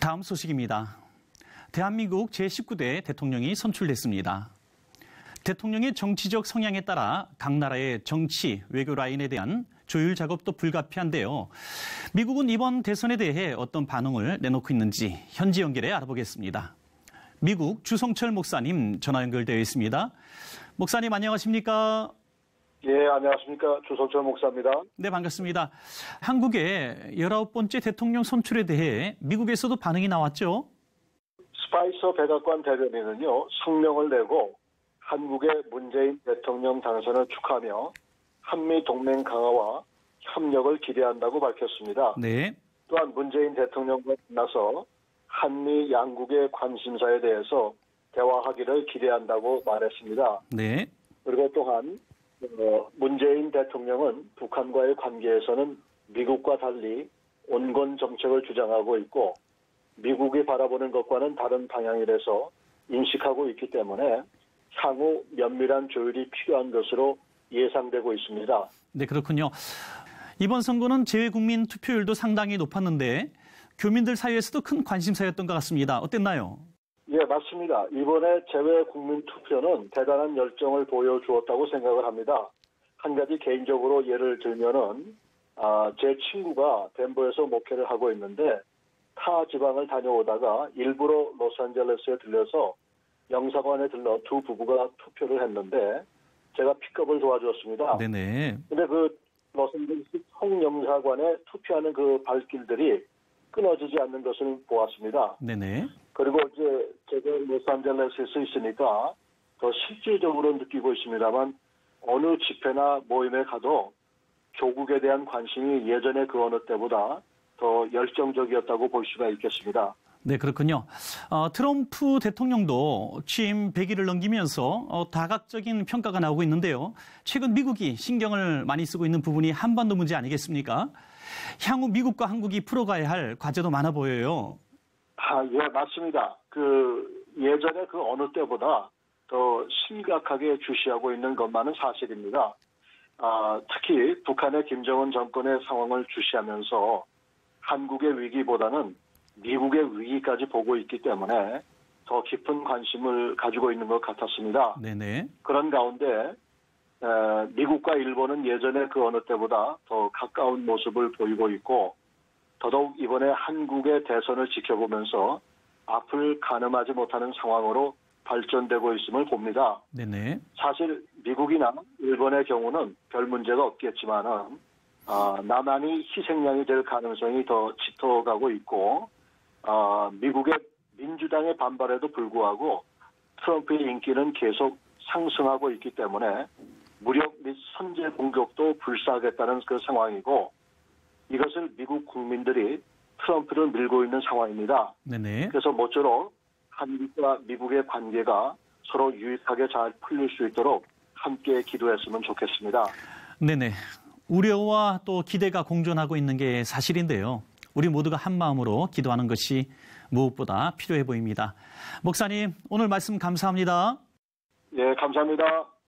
다음 소식입니다. 대한민국 제19대 대통령이 선출됐습니다. 대통령의 정치적 성향에 따라 각 나라의 정치, 외교 라인에 대한 조율 작업도 불가피한데요. 미국은 이번 대선에 대해 어떤 반응을 내놓고 있는지 현지 연결해 알아보겠습니다. 미국 주성철 목사님 전화 연결되어 있습니다. 목사님 안녕하십니까? 예, 안녕하십니까. 주성철 목사입니다. 네, 반갑습니다. 한국의 19번째 대통령 선출에 대해 미국에서도 반응이 나왔죠? 스파이서 백악관 대변인은요, 성명을 내고 한국의 문재인 대통령 당선을 축하하며 한미 동맹 강화와 협력을 기대한다고 밝혔습니다. 네. 또한 문재인 대통령과 만나서 한미 양국의 관심사에 대해서 대화하기를 기대한다고 말했습니다. 네. 그리고 또한 어, 문재인 대통령은 북한과의 관계에서는 미국과 달리 온건 정책을 주장하고 있고 미국이 바라보는 것과는 다른 방향이라서 인식하고 있기 때문에 향후 면밀한 조율이 필요한 것으로 예상되고 있습니다. 네, 그렇군요. 이번 선거는 재외국민 투표율도 상당히 높았는데 교민들 사이에서도 큰 관심사였던 것 같습니다. 어땠나요? 예, 맞습니다. 이번에 재외 국민 투표는 대단한 열정을 보여주었다고 생각을 합니다. 한 가지 개인적으로 예를 들면은 아, 제 친구가 덴버에서 목회를 하고 있는데 타 지방을 다녀오다가 일부러 로스앤젤레스에 들려서 영사관에 들러 두 부부가 투표를 했는데 제가 픽업을 도와주었습니다. 네네. 근데 그 로스앤젤레스 성영사관에 투표하는 그 발길들이 끊어지지 않는 것을 보았습니다. 네네. 그리고 이제 제가 로스앤젤레스에서 있으니까 더 실질적으로 느끼고 있습니다만 어느 집회나 모임에 가도 조국에 대한 관심이 예전의 그 어느 때보다 더 열정적이었다고 볼 수가 있겠습니다. 네, 그렇군요. 어, 트럼프 대통령도 취임 100일을 넘기면서 어, 다각적인 평가가 나오고 있는데요. 최근 미국이 신경을 많이 쓰고 있는 부분이 한반도 문제 아니겠습니까? 향후 미국과 한국이 풀어가야 할 과제도 많아 보여요. 아, 예, 맞습니다. 그 예전에 그 어느 때보다 더 심각하게 주시하고 있는 것만은 사실입니다. 아, 특히 북한의 김정은 정권의 상황을 주시하면서 한국의 위기보다는 미국의 위기까지 보고 있기 때문에 더 깊은 관심을 가지고 있는 것 같았습니다. 네네. 그런 가운데 에, 미국과 일본은 예전에 그 어느 때보다 더 가까운 모습을 보이고 있고 더더욱 이번에 한국의 대선을 지켜보면서 앞을 가늠하지 못하는 상황으로 발전되고 있음을 봅니다. 네네. 사실 미국이나 일본의 경우는 별 문제가 없겠지만은 아, 남한이 희생양이 될 가능성이 더 짙어가고 있고 아, 미국의 민주당의 반발에도 불구하고 트럼프의 인기는 계속 상승하고 있기 때문에 무력 및 선제 공격도 불사하겠다는 그 상황이고 이것을 미국 국민들이 트럼프를 밀고 있는 상황입니다. 네네. 그래서 모쪼록 한국과 미국의 관계가 서로 유익하게 잘 풀릴 수 있도록 함께 기도했으면 좋겠습니다. 네네. 우려와 또 기대가 공존하고 있는 게 사실인데요. 우리 모두가 한 마음으로 기도하는 것이 무엇보다 필요해 보입니다. 목사님, 오늘 말씀 감사합니다. 예, 감사합니다.